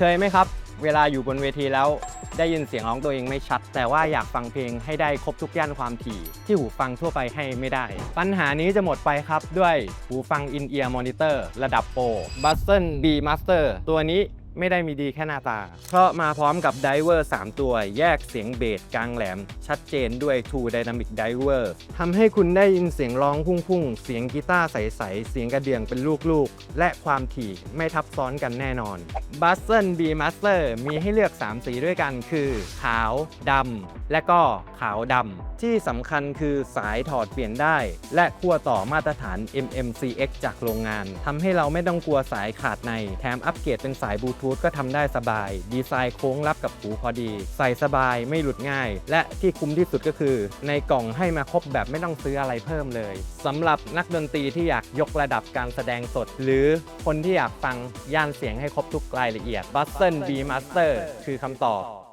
เคยไหมครับ เวลาอยู่บนเวทีแล้ว ได้ยินเสียงร้องตัวเองไม่ชัด แต่ว่าอยากฟังเพลงให้ได้ครบทุกย่านความถี่ ที่หูฟังทั่วไปให้ไม่ได้ ปัญหานี้จะหมดไปครับด้วยหูฟังอินเอียร์มอนิเตอร์ระดับโปร b u s e n B Master ตัวนี้ ไม่ได้มีดีแค่หน้าตา เพราะมาพร้อมกับไดเวอร์3ตัว แยกเสียงเบสกลางแหลม ชัดเจนด้วย True Dynamic Diver ทำให้คุณได้ยินเสียงร้องพุ่งๆ เสียงกีตาร์ใส ๆ เสียงกระเดื่องเป็นลูกๆ และความถี่ไม่ทับซ้อนกันแน่นอน b u s e n B Master มีให้เลือก 3 สีด้วยกันคือ ขาวดำและก็ขาวดำที่สำคัญคือสายถอดเปลี่ยนได้ และขั้วต่อมาตรฐาน MMCX จากโรงงานทำให้เราไม่ต้องกลัวสายขาดในแถมอัปเกรดเป็นสายบลูทูธก็ทำได้สบาย ดีไซน์โค้งรับกับหูพอดี ใส่สบายไม่หลุดง่าย และที่คุ้มที่สุดก็คือ ในกล่องให้มาครบแบบไม่ต้องซื้ออะไรเพิ่มเลยสำหรับนักดนตรีที่อยากยกระดับการแสดงสด หรือคนที่อยากฟังย่านเสียงให้ครบทุกรายละเอียด b u s t e n B Master คือคำตอบ